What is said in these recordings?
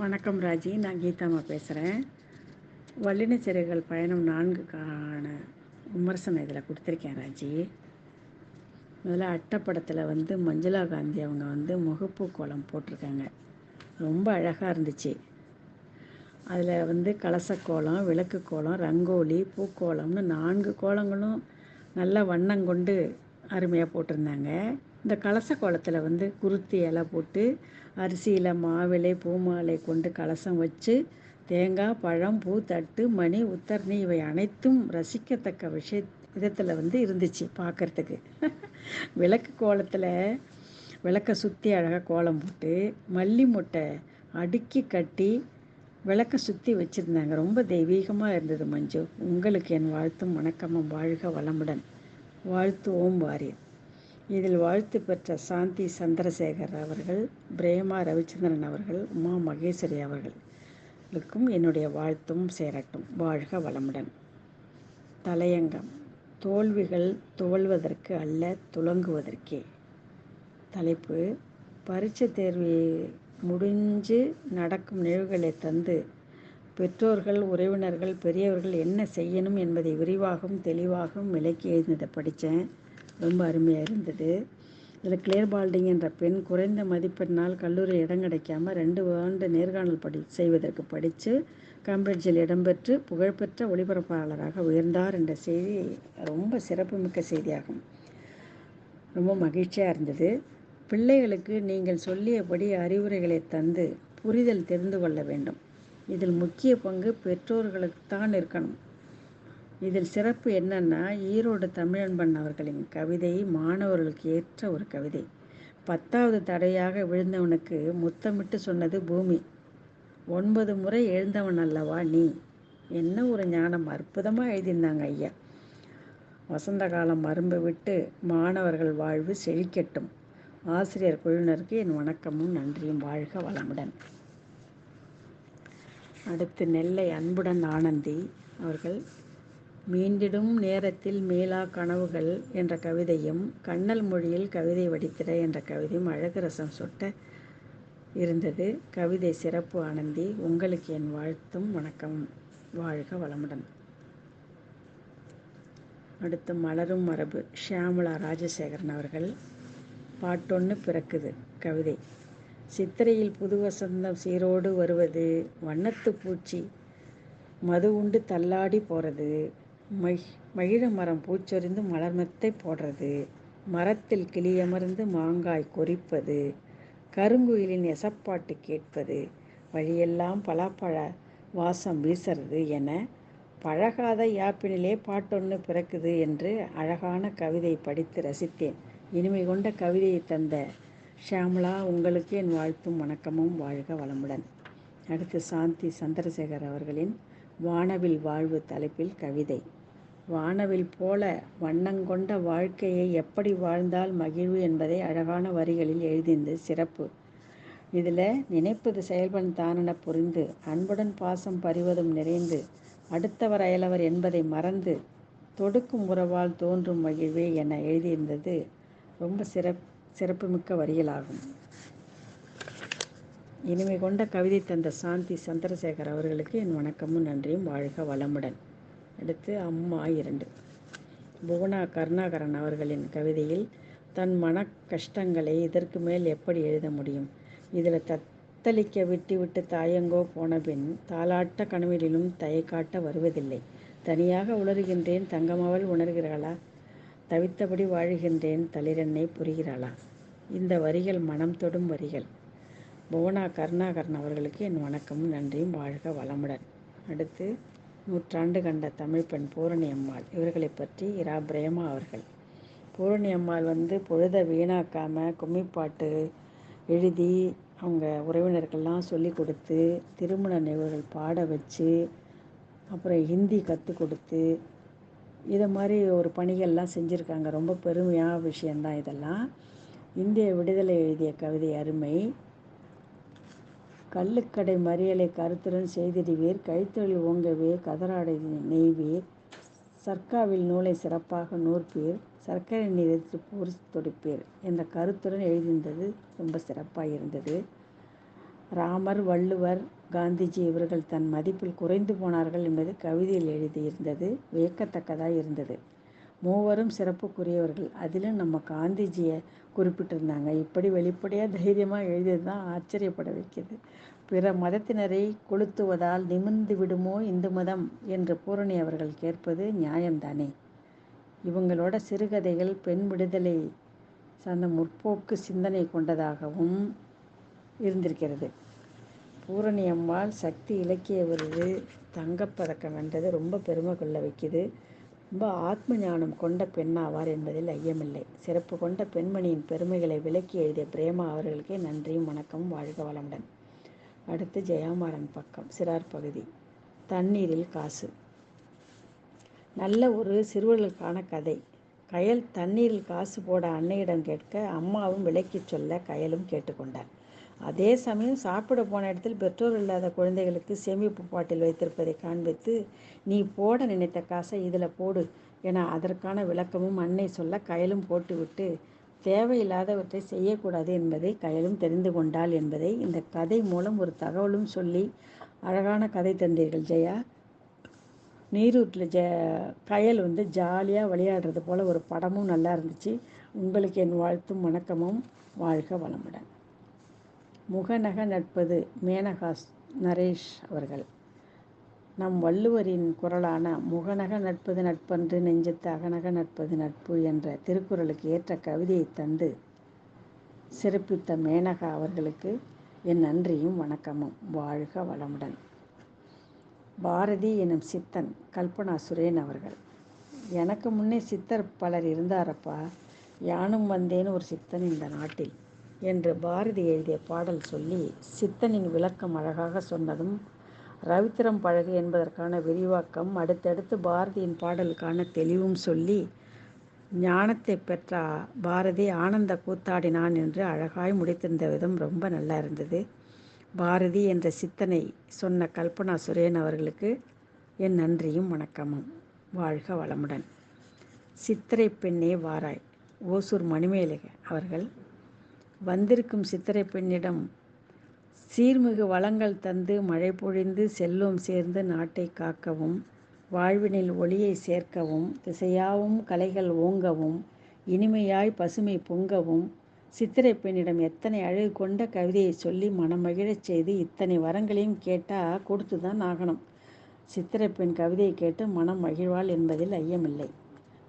வணக்கம் ராஜி நான் கீதாம்மா பேசுகிறேன் வல்லின சிறைகள் பயணம் நான்குக்கான விமர்சனம் இதில் கொடுத்துருக்கேன் ராஜி. முதல்ல அட்டப்படத்தில் வந்து மஞ்சுளா காந்தி அவங்க வந்து முகப்பு கோலம் போட்டிருக்காங்க. ரொம்ப அழகாக இருந்துச்சு. அதில் வந்து கலசக்கோலம் விளக்கு கோலம் ரங்கோலி பூக்கோலம்னு நான்கு கோலங்களும் நல்ல வண்ணம் கொண்டு அருமையாக போட்டிருந்தாங்க. இந்த கலச கோலத்தில் வந்து குருத்தி இலை போட்டு அரிசியில் மாவிலை பூமாலை கொண்டு கலசம் வச்சு தேங்காய் பழம் பூ தட்டு மணி உத்தரணி இவை அனைத்தும் ரசிக்கத்தக்க விஷய விதத்தில் வந்து இருந்துச்சு பார்க்குறதுக்கு விளக்கு கோலத்தில் விளக்கை சுற்றி அழகாக கோலம் போட்டு மல்லி முட்டை அடுக்கி கட்டி விளக்கை சுற்றி வச்சுருந்தாங்க. ரொம்ப தெய்வீகமாக இருந்தது மஞ்சு. உங்களுக்கு என் வாழ்த்தும் வணக்கமும் வாழ்க வளமுடன். வாழ்த்து ஓம் வாரியர். இதில் வாழ்த்து பெற்ற சாந்தி சந்திரசேகர் அவர்கள் பிரேமா ரவிச்சந்திரன் அவர்கள் உமா மகேஸ்வரி அவர்களுக்கும் என்னுடைய வாழ்த்தும் சேரட்டும். வாழ்க வளமுடன். தலையங்கம். தோல்விகள் துவல்வதற்கு அல்ல துலங்குவதற்கே தலைப்பு. பரீட்சை தேர்வு முடிஞ்சு நடக்கும் நிகழ்வுகளை தந்து பெற்றோர்கள் உறவினர்கள் பெரியவர்கள் என்ன செய்யணும் என்பதை விரிவாகவும் தெளிவாகவும் விளக்கி எழுந்ததை படித்தேன். ரொம்ப அருமையாக இருந்தது. இதில் கிளியர் பால்டிங் என்ற பெண் குறைந்த மதிப்பெண்ணால் கல்லூரியில் இடம் கிடைக்காம ரெண்டு ஆண்டு நேர்காணல் படி செய்வதற்கு படித்து கேம்பிரிட்ஜில் இடம்பெற்று புகழ்பெற்ற ஒளிபரப்பாளராக உயர்ந்தார் என்ற செய்தி ரொம்ப சிறப்புமிக்க செய்தியாகும். ரொம்ப மகிழ்ச்சியாக இருந்தது. பிள்ளைகளுக்கு நீங்கள் சொல்லியபடி அறிவுரைகளை தந்து புரிதல் தெரிந்து கொள்ள வேண்டும். இதில் முக்கிய பங்கு பெற்றோர்களுக்கு தான் இருக்கணும். இதில் சிறப்பு என்னன்னா ஈரோடு தமிழன்பன் அவர்களின் கவிதை மாணவர்களுக்கு ஏற்ற ஒரு கவிதை. பத்தாவது தடையாக விழுந்தவனுக்கு முத்தமிட்டு சொன்னது பூமி. ஒன்பது முறை எழுந்தவன் அல்லவா நீ? என்ன ஒரு ஞானம் அற்புதமாக எழுதியிருந்தாங்க ஐயா. வசந்த காலம் மரும்பு விட்டு மாணவர்கள் வாழ்வு செழிக்கட்டும். ஆசிரியர் குழுவினருக்கு என் வணக்கமும் நன்றியும். வாழ்க வளமுடன். அடுத்து நெல்லை அன்புடன் ஆனந்தி அவர்கள் மீண்டிடும் நேரத்தில் மேலா கனவுகள் என்ற கவிதையும் கண்ணல் மொழியில் கவிதை வடித்திட என்ற கவிதையும் அழகு ரசம் சொட்ட இருந்தது. கவிதை சிறப்பு ஆனந்தி உங்களுக்கு என் வாழ்த்தும் வணக்கம். வாழ்க வளமுடன். அடுத்து மலரும் மரபு ஷியாமலா ராஜசேகரன் அவர்கள். பாட்டொன்று பிறக்குது கவிதை. சித்திரையில் புது வசந்தம் சீரோடு வருவது வண்ணத்து பூச்சி மது உண்டு தள்ளாடி போகிறது மகி மகிழ மரம் பூச்சொரிந்து மலர்மெத்தை போடுறது. மரத்தில் கிளியமர்ந்து மாங்காய் கொறிப்பது. கருங்குயிலின் எசப்பாட்டு கேட்பது. வழியெல்லாம் பலாப்பழ வாசம் வீசுறது என பழகாத யாப்பினிலே பாட்டொன்று பிறக்குது என்று அழகான கவிதை படித்து ரசித்தேன். இனிமை கொண்ட கவிதையை தந்த ஷியாமலா உங்களுக்கு என் வாழ்த்தும் வணக்கமும் வாழ்க வளமுடன். அடுத்து சாந்தி சந்திரசேகர் அவர்களின் வானவில் வாழ்வு தலைப்பில் கவிதை. வானவில் போல வண்ணங்கொண்ட வாழ்க்கையை எப்படி வாழ்ந்தால் மகிழ்வு என்பதை அழகான வரிகளில் எழுதியிருந்தது சிறப்பு. இதில் நினைப்பது செயல்பன் தானென புரிந்து அன்புடன் பாசம் பறிவதும் நிறைந்து அடுத்தவர் அயலவர் என்பதை மறந்து தொடுக்கும் உறவால் தோன்றும் மகிழ்வே என எழுதியிருந்தது ரொம்ப சிறப் சிறப்புமிக்க வரிகளாகும். இனிமை கொண்ட கவிதை தந்த சாந்தி சந்திரசேகர் அவர்களுக்கு என் வணக்கமும் நன்றியும். வாழ்க வளமுடன். அடுத்து அம்மா இரண்டு. புவனா கருணாகரன் அவர்களின் கவிதையில் தன் மன கஷ்டங்களை இதற்கு மேல் எப்படி எழுத முடியும்? இதில் தத்தளிக்க விட்டு விட்டு தாயங்கோ போன பின் தாளாட்ட கனவிலும் தயை காட்ட வருவதில்லை. தனியாக உணர்கின்றேன் தங்கமவள் உணர்கிறாளா? தவித்தபடி வாழுகின்றேன் தளிரன்னை புரிகிறாளா? இந்த வரிகள் மனம் தொடும் வரிகள். புவனா கருணாகரன் அவர்களுக்கு என் வணக்கமும் நன்றியும் வாழ்க வளமுடன். அடுத்து நூற்றாண்டு கண்ட தமிழ் பெண் பூரணி அம்மாள். இவர்களை பற்றி இரா பிரேமா அவர்கள். பூரணி அம்மாள் வந்து பொழுதை வீணாக்காமல் கும்மிப்பாட்டு எழுதி அவங்க உறவினர்கள்லாம் சொல்லி கொடுத்து திருமண நிகழ்வுகள் பாட வச்சு அப்புறம் ஹிந்தி கற்றுக் கொடுத்து இதை மாதிரி ஒரு பணிகள்லாம் செஞ்சுருக்காங்க. ரொம்ப பெருமையான விஷயந்தான் இதெல்லாம். இந்திய விடுதலை எழுதிய கவிதை அருமை. கள்ளுக்கடை மறியலை கருத்துடன் செய்திடுவீர். கைத்தொழில் ஓங்கவே கதராடை நெய்வீர். சர்க்காவில் நூலை சிறப்பாக நூற்பீர். சர்க்கரை நீர் பூர் தொடுப்பீர் என்ற கருத்துடன் எழுதியிருந்தது. ரொம்ப சிறப்பாக இருந்தது. ராமர் வள்ளுவர் காந்திஜி இவர்கள் தன் மதிப்பில் குறைந்து போனார்கள் என்பது கவிதையில் எழுதியிருந்தது. வியக்கத்தக்கதாக இருந்தது. மூவரும் சிறப்புக்குரியவர்கள். அதிலும் நம்ம காந்திஜியை குறிப்பிட்டிருந்தாங்க. இப்படி வெளிப்படையாக தைரியமாக எழுதியது தான் ஆச்சரியப்பட வைக்கிது. பிற மதத்தினரை கொளுத்துவதால் நிமிர்ந்து விடுமோ இந்து மதம் என்று பூரணி அவர்கள் கேட்பது நியாயம்தானே? இவங்களோட சிறுகதைகள் பெண் விடுதலை சார்ந்த முற்போக்கு சிந்தனை கொண்டதாகவும் இருந்திருக்கிறது. பூரணி அம்மாள் சக்தி இலக்கிய விருது தங்கப்பதக்கம் வென்றது ரொம்ப பெருமை கொள்ள வைக்குது. ரொம்ப ஆத்ம ஞானம் கொண்ட பெண்ணாவார் என்பதில் ஐயமில்லை. சிறப்பு கொண்ட பெண்மணியின் பெருமைகளை விளக்கி எழுதிய பிரேமா அவர்களுக்கே நன்றியும் வணக்கமும். வாழ்க வளமுடன். அடுத்து ஜெயாமாறன் பக்கம் சிறார் பகுதி. தண்ணீரில் காசு. நல்ல ஒரு சிறுவர்களுக்கான கதை. கயல் தண்ணீரில் காசு போட அன்னையிடம் கேட்க அம்மாவும் விளக்கிச் சொல்ல கயலும் கேட்டுக்கொண்டார். அதே சமயம் சாப்பிட போன இடத்தில் பெற்றோர் இல்லாத குழந்தைகளுக்கு சேமிப்பு பாட்டில் வைத்திருப்பதை காண்பித்து நீ போட நினைத்த காசை இதில் போடு என அதற்கான விளக்கமும் அன்னை சொல்ல கயலும் போட்டுவிட்டு தேவையில்லாதவற்றை செய்யக்கூடாது என்பதை கயலும் தெரிந்து கொண்டாள் என்பதை இந்த கதை மூலம் ஒரு தகவலும் சொல்லி அழகான கதை தந்தீர்கள் ஜெயா. நீரூட்டில் ஜ கயல் வந்து ஜாலியாக விளையாடுறது போல் ஒரு படமும் நல்லா இருந்துச்சு. உங்களுக்கு என் வாழ்த்தும் வணக்கமும். வாழ்க வளமுடன். முகநக நட்பது மேனகாஸ் நரேஷ் அவர்கள். நம் வள்ளுவரின் குரலான முகநக நட்பது நட்பன்று நெஞ்சத்து அகநக நட்பது நட்பு என்ற திருக்குறளுக்கு ஏற்ற கவிதையை தந்து சிறப்பித்த மேனகா அவர்களுக்கு என் நன்றியும் வணக்கமும். வாழ்க வளமுடன். பாரதி எனும் சித்தன் கல்பனா சுரேன் அவர்கள். எனக்கு முன்னே சித்தர் பலர் இருந்தாரப்பா. யானும் வந்தேன்னு ஒரு சித்தன் இந்த நாட்டில். என்று பாரதி எழுதிய பாடல் சொல்லி சித்தனின் விளக்கம் அழகாக சொன்னதும் ரவித்திரம் பழகு என்பதற்கான விரிவாக்கம் அடுத்தடுத்து பாரதியின் பாடலுக்கான தெளிவும் சொல்லி ஞானத்தை பெற்ற பாரதி ஆனந்த கூத்தாடினான் என்று அழகாய் முடித்திருந்த விதம் ரொம்ப நல்லா இருந்தது. பாரதி என்ற சித்தனை சொன்ன கல்பனா சுரேன் அவர்களுக்கு என் நன்றியும் வணக்கமும். வாழ்க வளமுடன். சித்திரை பெண்ணே வாராய். ஓசூர் மணிமேலக அவர்கள். வந்திருக்கும் சித்திரை பெண்ணிடம் சீர்மிகு வளங்கள் தந்து மழை பொழிந்து செல்வம் சேர்ந்து நாட்டை காக்கவும் வாழ்வினில் ஒளியை சேர்க்கவும் திசையாவும் கலைகள் ஓங்கவும் இனிமையாய் பசுமை பொங்கவும் சித்திரை பெண்ணிடம் எத்தனை அழகு கொண்ட கவிதையை சொல்லி மனமகிழச் செய்து இத்தனை வரங்களையும் கேட்டால் கொடுத்து தான் ஆகணும். சித்திரை பெண் கவிதையை கேட்டு மனம் மகிழ்வாள் என்பதில் ஐயமில்லை.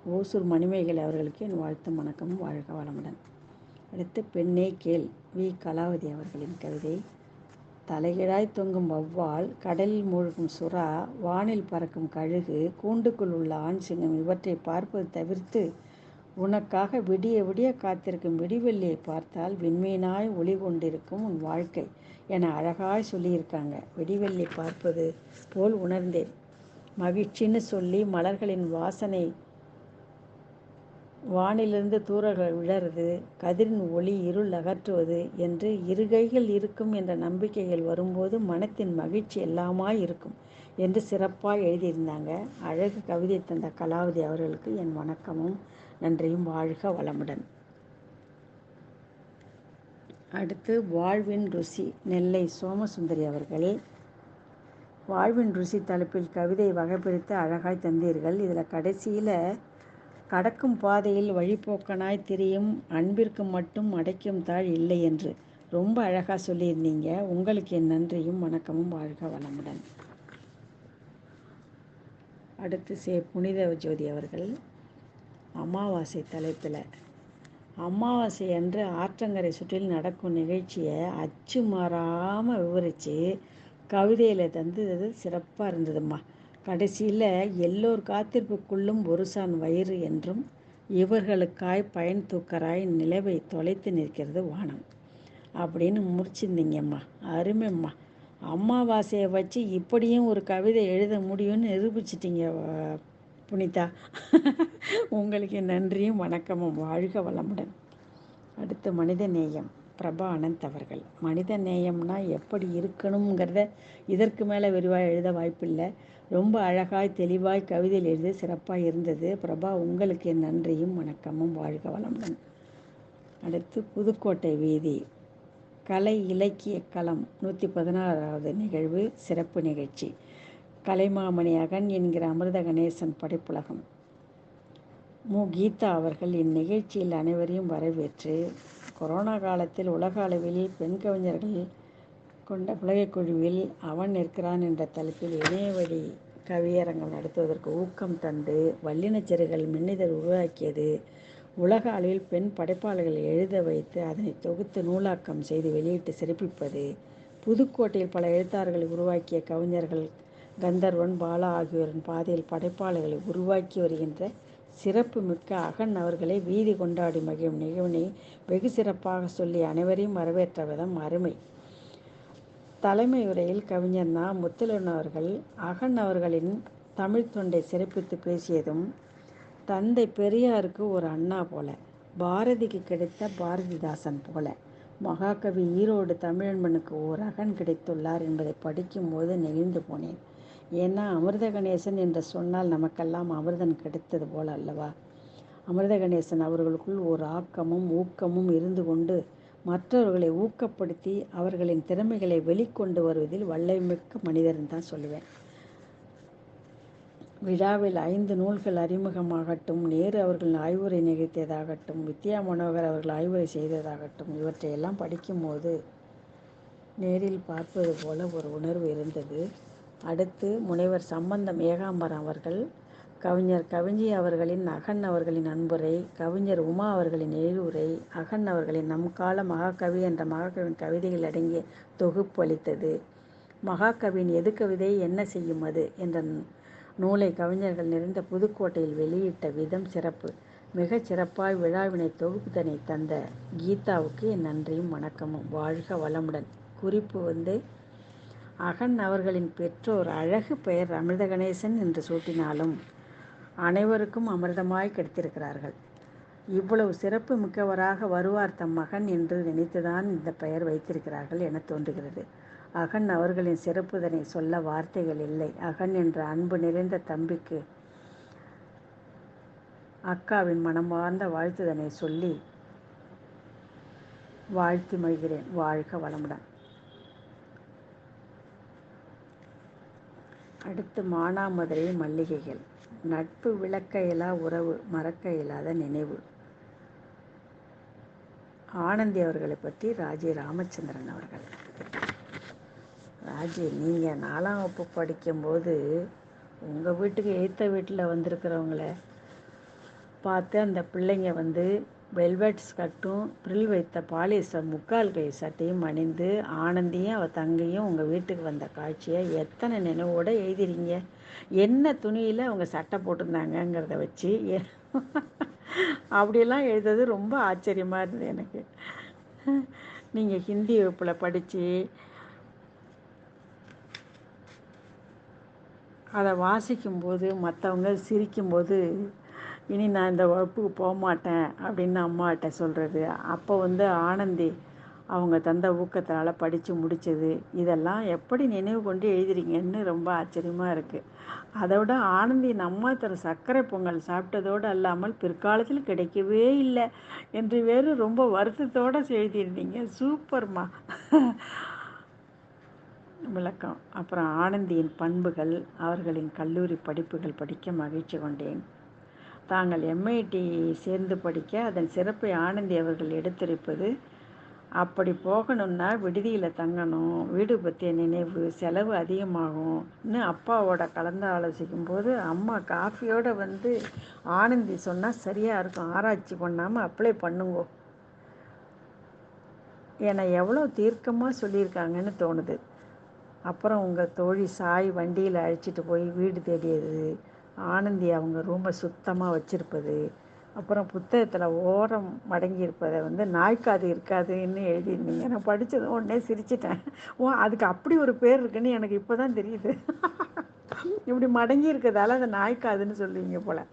ஓசூர் மணிமேகலை அவர்களுக்கு என் வாழ்த்தும் வணக்கமும் வாழ்க வளமுடன். அடுத்து பெண்ணே கேள். வி. கலாவதி அவர்களின் கவிதை. தலைகீழாய் தொங்கும் வௌவால் கடலில் மூழ்கும் சுறா வானில் பறக்கும் கழுகு கூண்டுக்குள் உள்ள ஆண் சிங்கம் இவற்றை பார்ப்பது தவிர்த்து உனக்காக விடிய விடிய காத்திருக்கும் விடிவெள்ளியை பார்த்தால் விண்மீனாய் ஒளி கொண்டிருக்கும் உன் வாழ்க்கை என அழகாய் சொல்லியிருக்காங்க. விடிவெள்ளி பார்ப்பது போல் உணர்ந்தேன். மகிழ்ச்சின்னு சொல்லி மலர்களின் வாசனை வானிலிருந்து தூரல்கள் விழறது கதிரின் ஒளி இருள் அகற்றுவது என்று இருகைகள் இருக்கும் என்ற நம்பிக்கைகள் வரும்போது மனத்தின் மகிழ்ச்சி எல்லாமாய் இருக்கும் என்று சிறப்பாக எழுதியிருந்தாங்க. அழகு கவிதை தந்த கலாவதி அவர்களுக்கு என் வணக்கமும் நன்றியும். வாழ்க வளமுடன். அடுத்து வாழ்வின் ருசி நெல்லை சோமசுந்தரி அவர்கள். வாழ்வின் ருசி தலைப்பில் கவிதை வகைபிரித்து அழகாய் தந்தீர்கள். இதில் கடைசியில் கடக்கும் பாதையில் வழிபோக்கனாய் திரியும் அன்பிற்கு மட்டும் அடைக்கும் தாழ் இல்லை என்று ரொம்ப அழகாக சொல்லியிருந்தீங்க. உங்களுக்கு என் நன்றியும் வணக்கமும் வாழ்க வளமுடன். அடுத்து சே புனித ஜோதி அவர்கள் அமாவாசை தலைப்பில். அமாவாசை அன்று ஆற்றங்கரை சுற்றில் நடக்கும் நிகழ்ச்சியை அச்சு மாறாமல் விவரித்து கவிதையில் தந்தது சிறப்பாக இருந்ததும்மா. கடைசியில் எல்லோர் காத்திருப்புக்குள்ளும் ஒருசான் வயிறு என்றும் இவர்களுக்காய் பயன் தூக்கராய் நிலவை தொலைத்து நிற்கிறது வானம். அப்படின்னு முடிச்சிருந்தீங்கம்மா அருமைம்மா. அம்மாவாசையை வச்சு இப்படியும் ஒரு கவிதை எழுத முடியும்னு நிரூபிச்சிட்டிங்க புனிதா. உங்களுக்கு நன்றியும் வணக்கமும். வாழ்க வளமுடன். அடுத்து மனித நேயம் பிரபா அனந்த் அவர்கள். மனித நேயம்னா எப்படி இருக்கணுங்கிறத இதற்கு மேலே விரிவாக எழுத வாய்ப்பில்லை. ரொம்ப அழகாய் தெளிவாய் கவிதையில் எழுதி சிறப்பாக இருந்தது. பிரபா உங்களுக்கு என் நன்றியும் வணக்கமும். வாழ்க வளமுடன். அடுத்து புதுக்கோட்டை வீதி. கலை இலக்கிய களம் நூற்றி பதினாறாவது நிகழ்வு சிறப்பு நிகழ்ச்சி. கலைமாமணி அகன் என்கிற அமிர்த கணேசன் படைப்புலகம். மு. கீதா அவர்கள் இந்நிகழ்ச்சியில் அனைவரையும் வரவேற்று கொரோனா காலத்தில் உலக அளவில் பெண் கவிஞர்கள் கொண்ட புலகைக் குழுவில் அவன் நிற்கிறான் என்ற தலைப்பில் இணையவழி கவியரங்கம் நடத்துவதற்கு ஊக்கம் தந்து வல்லினச்சிறுகள் மின்னிதழ் உருவாக்கியது. உலக அளவில் பெண் படைப்பாளர்களை எழுத வைத்து அதனை தொகுத்து நூலாக்கம் செய்து வெளியிட்டு சிறப்பிப்பது. புதுக்கோட்டையில் பல எழுத்தாளர்களை உருவாக்கிய கவிஞர்கள் கந்தர்வன் பாலா ஆகியோரின் பாதையில் படைப்பாளர்களை உருவாக்கி வருகின்ற சிறப்பு மிக்க அகன் அவர்களை வீதி கொண்டாடி மகிழும் நிகழ்வினை வெகு சிறப்பாக சொல்லி அனைவரையும் வரவேற்ற விதம் அருமை. தலைமை உரையில் கவிஞர் நா. முத்துலன் அவர்கள் அகன் அவர்களின் தமிழ் தொண்டை சிறப்பித்து பேசியதும் தந்தை பெரியாருக்கு ஒரு அண்ணா போல பாரதிக்கு கிடைத்த பாரதிதாசன் போல மகாகவி ஈரோடு தமிழன்பனுக்கு ஓர் அகன் கிடைத்துள்ளார் என்பதை படிக்கும்போது நெகிழ்ந்து போனேன். ஏன்னா அமிர்த கணேசன் என்று சொன்னால் நமக்கெல்லாம் அமிர்தன் கிடைத்தது போல அல்லவா? அமிர்த கணேசன் அவர்களுக்குள் ஒரு ஆக்கமும் ஊக்கமும் இருந்து கொண்டு மற்றவர்களை ஊக்கப்படுத்தி அவர்களின் திறமைகளை வெளிக்கொண்டு வருவதில் வல்லமிக்க மனிதர்னு தான் சொல்லுவேன். விழாவில் ஐந்து நூல்கள் அறிமுகமாகட்டும் நேரு அவர்கள் ஆய்வுரை நிகழ்த்தியதாகட்டும் வித்யா மனோகர் அவர்கள் ஆய்வுரை செய்ததாகட்டும் இவற்றையெல்லாம் படிக்கும்போது நேரில் பார்ப்பது போல ஒரு உணர்வு இருந்தது. அடுத்து முனைவர் சம்பந்தம் ஏகாம்பரம் அவர்கள் கவிஞர் கவிஞ்சி அவர்களின் அகன் அவர்களின் அன்புரை கவிஞர் உமா அவர்களின் எழுவுரை அகன் அவர்களின் நம் கால மகாகவி என்ற மகாகவியின் கவிதைகள் அடங்கிய தொகுப்பு அளித்தது. மகாகவியின் எது கவிதை என்ன செய்யும் அது என்ற நூலை கவிஞர்கள் நிறைந்த புதுக்கோட்டையில் வெளியிட்ட விதம் சிறப்பு. மிகச் சிறப்பாய் விழாவினை தொகுப்புதனை தந்த கீதாவுக்கு என் நன்றியும் வணக்கமும். வாழ்க வளமுடன். குறிப்பு வந்து அகன் அவர்களின் பெற்றோர் அழகு பெயர் அமிர்த கணேசன் என்று சூட்டினாலும் அனைவருக்கும் அமிர்தமாய் கிடைத்திருக்கிறார்கள். இவ்வளவு சிறப்பு மிக்கவராக வருவார் தம் மகன் என்று நினைத்துதான் இந்த பெயர் வைத்திருக்கிறார்கள் என தோன்றுகிறது. அகன் அவர்களின் சிறப்புதனை சொல்ல வார்த்தைகள் இல்லை. அகன் என்ற அன்பு நிறைந்த தம்பிக்கு அக்காவின் மனமார்ந்த வாழ்த்துதனை சொல்லி வாழ்த்து மொழிகிறேன் வாழ்க வளமுடன். அடுத்து மானாமதுரை மல்லிகைகள். நட்பு விளக்க இயலா உறவு மறக்க இயலாத நினைவு. ஆனந்தி அவர்களை பற்றி ராஜி ராமச்சந்திரன் அவர்கள். ராஜி நீங்கள் நாலாம் வகுப்பு படிக்கும்போது உங்கள் வீட்டுக்கு எய்த்த வீட்டில் வந்திருக்கிறவங்கள பார்த்து அந்த பிள்ளைங்க வந்து வெல்வெட் ஸ்கட்டும் ப்ரில் வைத்த பாலிசர் முக்கால் கை சட்டையும் அணிந்து ஆனந்தியும் அவள் தங்கையும் உங்கள் வீட்டுக்கு வந்த காட்சியை எத்தனை நினைவோடு எழுதிறீங்க என்ன துணியில் அவங்க சட்டை போட்டிருந்தாங்கங்கிறத வச்சு அப்படியெல்லாம் எழுதுறது ரொம்ப ஆச்சரியமாக இருந்தது எனக்கு. நீங்கள் ஹிந்தி வகுப்பில் படித்து அதை வாசிக்கும்போது மற்றவங்க சிரிக்கும்போது இனி நான் இந்த வகுப்புக்கு போக மாட்டேன் அப்படின்னு அம்மாட்ட சொல்கிறது அப்போ வந்து ஆனந்தி அவங்க தந்த ஊக்கத்தினால் படித்து முடித்தது இதெல்லாம் எப்படி நினைவு கொண்டு எழுதுறீங்கன்னு ரொம்ப ஆச்சரியமாக இருக்குது அதோட விட ஆனந்தி நம்ம தர சர்க்கரை பொங்கல் சாப்பிட்டதோடு அல்லாமல் பிற்காலத்தில் கிடைக்கவே இல்லை என்று வேறு ரொம்ப வருத்தத்தோடு எழுதியிருந்தீங்க. சூப்பர்மா. விளக்கம். அப்புறம் ஆனந்தியின் பண்புகள் அவர்களின் கல்லூரி படிப்புகள் படிக்க மகிழ்ச்சி கொண்டேன். தாங்கள் எம்ஐடி சேர்ந்து படிக்க அதன் சிறப்பை ஆனந்தி அவர்கள் எடுத்துரைப்பது அப்படி போகணும்னா விடுதியில் தங்கணும். வீடு பற்றிய நினைவு செலவு அதிகமாகும்னு அப்பாவோட கலந்து ஆலோசிக்கும் போது அம்மா காஃபியோடு வந்து ஆனந்தி சொன்னால் சரியாக இருக்கும். ஆராய்ச்சி பண்ணாமல் அப்ளை பண்ணுங்கோ. என்னை எவ்வளோ தீர்க்கமாக சொல்லியிருக்காங்கன்னு தோணுது. அப்புறம் உங்கள் தோழி சாய் வண்டியில் அழைச்சிட்டு போய் வீடு தேடியது. ஆனந்தி அவங்க ரூமை சுத்தமாக வச்சுருப்பது. அப்புறம் புத்தகத்தில் ஓரம் மடங்கி இருப்பதை வந்து நாய்க்காது இருக்காதுன்னு எழுதியிருந்தீங்க. நான் படித்தது உடனே சிரிச்சிட்டேன். ஓ அதுக்கு அப்படி ஒரு பேர் இருக்குன்னு எனக்கு இப்போ தான் தெரியுது. இப்படி மடங்கி இருக்கிறதால அதை நாய்க்காதுன்னு சொல்லுவீங்க போல்.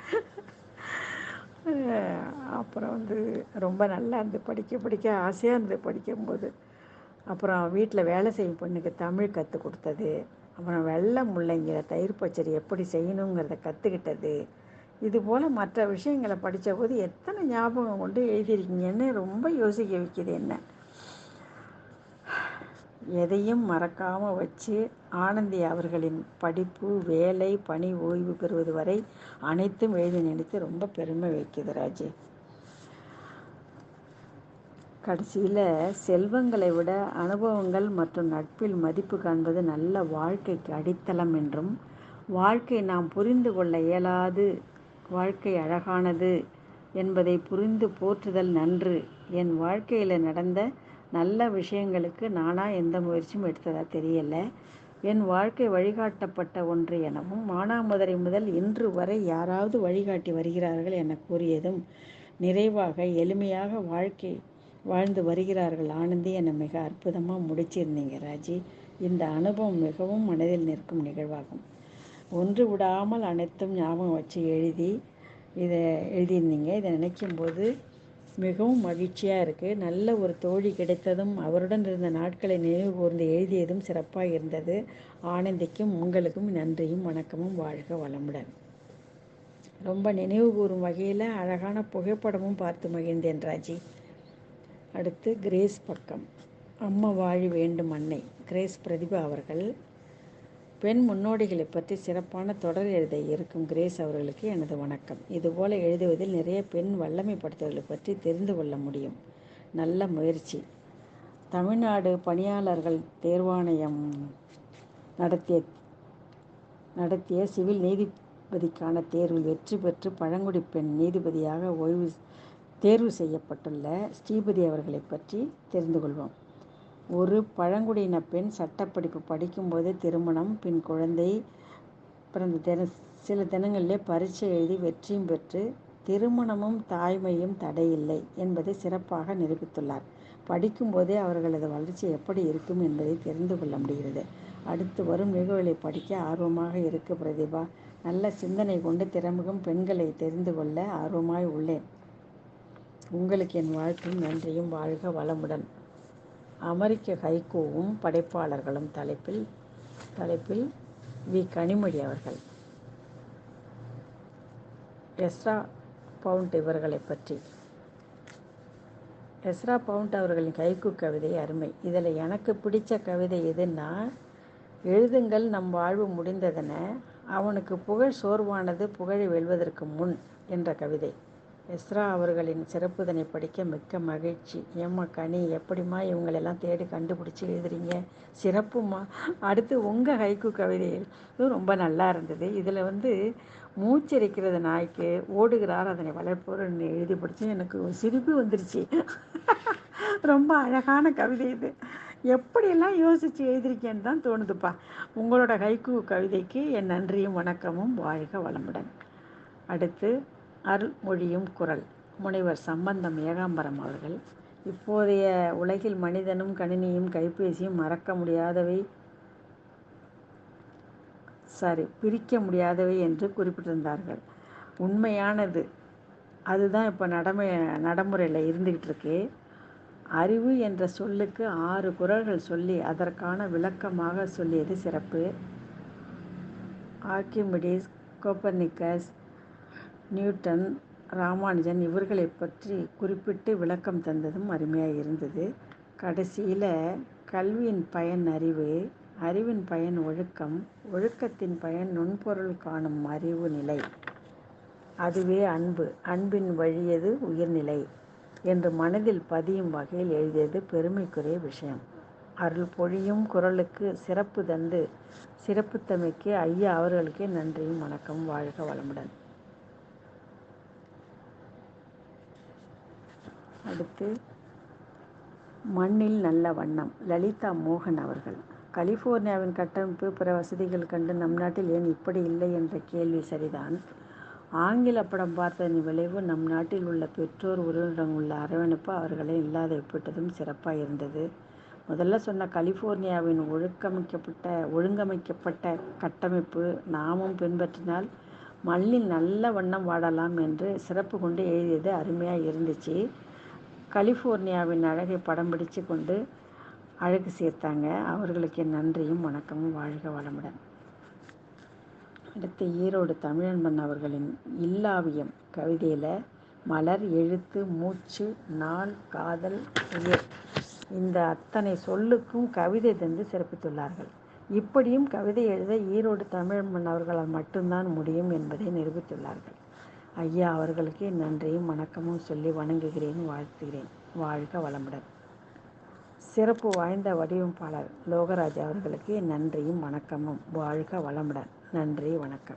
அப்புறம் வந்து ரொம்ப நல்லா இருந்து படிக்க படிக்க ஆசையாக இருந்து படிக்கும்போது. அப்புறம் வீட்டில் வேலை செய்யும் பொண்ணுக்கு தமிழ் கற்றுக் கொடுத்தது. அப்புறம் வெள்ளை முள்ளங்கிற தயிர் பச்சடி எப்படி செய்யணுங்கிறத கற்றுக்கிட்டது இது போல் மற்ற விஷயங்களை படித்த போது எத்தனை ஞாபகம் கொண்டு எழுதியிருக்கீங்கன்னு ரொம்ப யோசிக்க வைக்கிது என்ன? எதையும் மறக்காமல் வச்சு ஆனந்தி அவர்களின் படிப்பு வேலை பணி ஓய்வு பெறுவது வரை அனைத்தும் எழுதி நினைத்து ரொம்ப பெருமை வைக்குது ராஜே. கடைசியில் செல்வங்களை விட அனுபவங்கள் மற்றும் நட்பில் மதிப்பு காண்பது நல்ல வாழ்க்கைக்கு அடித்தளம் என்றும் வாழ்க்கை நாம் புரிந்து கொள்ள இயலாது வாழ்க்கை அழகானது என்பதை புரிந்து போற்றுதல் நன்று. என் வாழ்க்கையில் நடந்த நல்ல விஷயங்களுக்கு நானாக எந்த முயற்சியும் எடுத்ததாக தெரியல. என் வாழ்க்கை வழிகாட்டப்பட்ட ஒன்று எனவும் மானாமதுரை முதல் இன்று வரை யாராவது வழிகாட்டி வருகிறார்கள் என கூறியதும் நிறைவாக எளிமையாக வாழ்க்கை வாழ்ந்து வருகிறார்கள் ஆனந்தி என மிக அற்புதமாக முடிச்சிருந்தீங்க ராஜி. இந்த அனுபவம் மிகவும் மனதில் நிற்கும் நிகழ்வாகும். ஒன்று விடாமல் அனைத்தும் ஞாபகம் வச்சு எழுதி இதை எழுதியிருந்தீங்க. இதை நினைக்கும் போது மிகவும் மகிழ்ச்சியாக இருக்குது நல்ல ஒரு தோழி கிடைத்ததும் அவருடன் இருந்த நாட்களை நினைவு கூர்ந்து எழுதியதும் சிறப்பாக இருந்தது. ஆனந்திக்கும் உங்களுக்கும் நன்றியும் வணக்கமும் வாழ்க வளமுடன். ரொம்ப நினைவு கூறும் வகையில் அழகான புகைப்படமும் பார்த்து மகிழ்ந்தேன் ராஜி. அடுத்து கிரேஸ் பக்கம். அம்மா வாழி வேண்டும் அன்னை. கிரேஸ் பிரதிபா அவர்கள். பெண் முன்னோடிகளை பற்றி சிறப்பான தொடர் எழுத இருக்கும் கிரேஸ் அவர்களுக்கு எனது வணக்கம். இதுபோல் எழுதுவதில் நிறைய பெண் வல்லமைப்படுத்துவர்களை பற்றி தெரிந்து கொள்ள முடியும். நல்ல முயற்சி. தமிழ்நாடு பணியாளர்கள் தேர்வாணையம் நடத்திய நடத்திய சிவில் நீதிபதிக்கான தேர்வில் வெற்றி பெற்று பழங்குடி பெண் நீதிபதியாக ஓய்வு தேர்வு செய்யப்பட்டுள்ள ஸ்ரீபதி அவர்களை பற்றி தெரிந்து கொள்வோம். ஒரு பழங்குடியின பெண் சட்டப்படிப்பு படிக்கும்போது திருமணம் பின் குழந்தை பிறந்த தின சில தினங்களிலே பரீட்சை எழுதி வெற்றியும் பெற்று திருமணமும் தாய்மையும் தடையில்லை என்பதை சிறப்பாக நிரூபித்துள்ளார். படிக்கும்போதே அவர்களது வளர்ச்சி எப்படி இருக்கும் என்பதை தெரிந்து கொள்ள முடிகிறது. அடுத்து வரும் நிகழ்வுகளை படிக்க ஆர்வமாக இருக்கு பிரதிபா. நல்ல சிந்தனை கொண்டு திறமுகம் பெண்களை தெரிந்து கொள்ள ஆர்வமாய் உள்ளேன். உங்களுக்கு என் வாழ்க்கையும் நன்றியும். வாழ்க வளமுடன். அமெரிக்க ஹைகோவும் படைப்பாளர்களும் தலைப்பில் தலைப்பில் வி. கனிமொழி அவர்கள். எஸ்ரா பவுண்ட் இவர்களை பற்றி. எஸ்ரா பவுண்ட் அவர்களின் கைக்கு கவிதை அருமை. இதில் எனக்கு பிடிச்ச கவிதை எதுன்னா எழுதுங்கள் நம் வாழ்வு முடிந்ததென அவனுக்கு புகழ் சோர்வானது புகழை வெல்வதற்கு முன் என்ற கவிதை. எஸ்ரா அவர்களின் சிறப்புதனை படிக்க மிக்க மகிழ்ச்சி. ஏம்மா கனி எப்படிம்மா இவங்களெல்லாம் தேடி கண்டுபிடிச்சி எழுதுறீங்க? சிறப்புமா? அடுத்து உங்கள் ஹைக்கு கவிதைகள் ரொம்ப நல்லா இருந்தது. இதில் வந்து மூச்சரிக்கிறது நாய்க்கு ஓடுகிறார் அதனை வளர்ப்போர்னு எழுதி பிடிச்சி எனக்கு சிரிப்பு வந்துருச்சு. ரொம்ப அழகான கவிதை இது. எப்படியெல்லாம் யோசித்து எழுதிருக்கேன்னு தான் தோணுதுப்பா. உங்களோட ஹைக்கு கவிதைக்கு என் நன்றியும் வணக்கமும். வாழ்க வளமுடன். அடுத்து அருள்மொழியும் குரல். முனைவர் சம்பந்தம் ஏகாம்பரம் அவர்கள் இப்போதைய உலகில் மனிதனும் கணினியும் கைபேசியும் மறக்க முடியாதவை சாரி பிரிக்க முடியாதவை என்று குறிப்பிட்டிருந்தார்கள். உண்மையானது அதுதான் இப்போ நடமை நடைமுறையில் இருந்துக்கிட்டு இருக்கு. அறிவு என்ற சொல்லுக்கு ஆறு குரல்கள் சொல்லி அதற்கான விளக்கமாக சொல்லியது சிறப்பு. ஆர்கிமிடிஸ் கோப்பர்னிக்கஸ் நியூட்டன் ராமானுஜன் இவர்களை பற்றி குறிப்பிட்டு விளக்கம் தந்ததும் அருமையாக இருந்தது கடைசியில் கல்வியின் பயன் அறிவு அறிவின் பயன் ஒழுக்கம் ஒழுக்கத்தின் பயன் நுண்பொருள் காணும் அறிவு நிலை. அதுவே அன்பு அன்பின் வழியது உயிர்நிலை என்று மனதில் பதியும் வகையில் எழுதியது பெருமைக்குரிய விஷயம். அருள் பொழியும் குரலுக்கு சிறப்பு தந்து சிறப்புத்தமைக்கு ஐயா அவர்களுக்கே நன்றியும் வணக்கம் வாழ்க வளமுடன். அடுத்து மண்ணில் நல்ல வண்ணம். லலிதா மோகன் அவர்கள். கலிஃபோர்னியாவின் கட்டமைப்பு பிற வசதிகள் கண்டு நம் நாட்டில் ஏன் இப்படி இல்லை என்ற கேள்வி சரிதான். ஆங்கில படம் பார்த்ததன் விளைவு நம் நாட்டில் உள்ள பெற்றோர் உறவினரிடம் உள்ள அரவணைப்பு அவர்களை இல்லாத ஒப்பிட்டதும் சிறப்பாக இருந்தது. முதல்ல சொன்ன கலிஃபோர்னியாவின் ஒழுக்கமைக்கப்பட்ட ஒழுங்கமைக்கப்பட்ட கட்டமைப்பு நாமும் பின்பற்றினால் மண்ணில் நல்ல வண்ணம் வாடலாம் என்று சிறப்பு கொண்டு எழுதியது அருமையாக இருந்துச்சு. கலிஃபோர்னியாவின் அழகை படம் பிடிச்சு கொண்டு அழகு சேர்த்தாங்க. அவர்களுக்கு என் நன்றியும் வணக்கமும். வாழ்க வளமுடன். அடுத்து ஈரோடு தமிழன்பன் அவர்களின் இல்லாவியம் கவிதையில் மலர் எழுத்து மூச்சு நாள் காதல் உயர் இந்த அத்தனை சொல்லுக்கும் கவிதை தந்து சிறப்பித்துள்ளார்கள். இப்படியும் கவிதை எழுத ஈரோடு தமிழ் மன்னவர்களால் மட்டும்தான் முடியும் என்பதை நிரூபித்துள்ளார்கள். ஐயா அவர்களுக்கு நன்றியும் வணக்கமும் சொல்லி வணங்குகிறேன் வாழ்த்துகிறேன். வாழ்க வளமுடன். சிறப்பு வாய்ந்த வடிவமைப்பாளர் லோகராஜ் அவர்களுக்கு நன்றியும் வணக்கமும். வாழ்க வளமுடன். நன்றி வணக்கம்.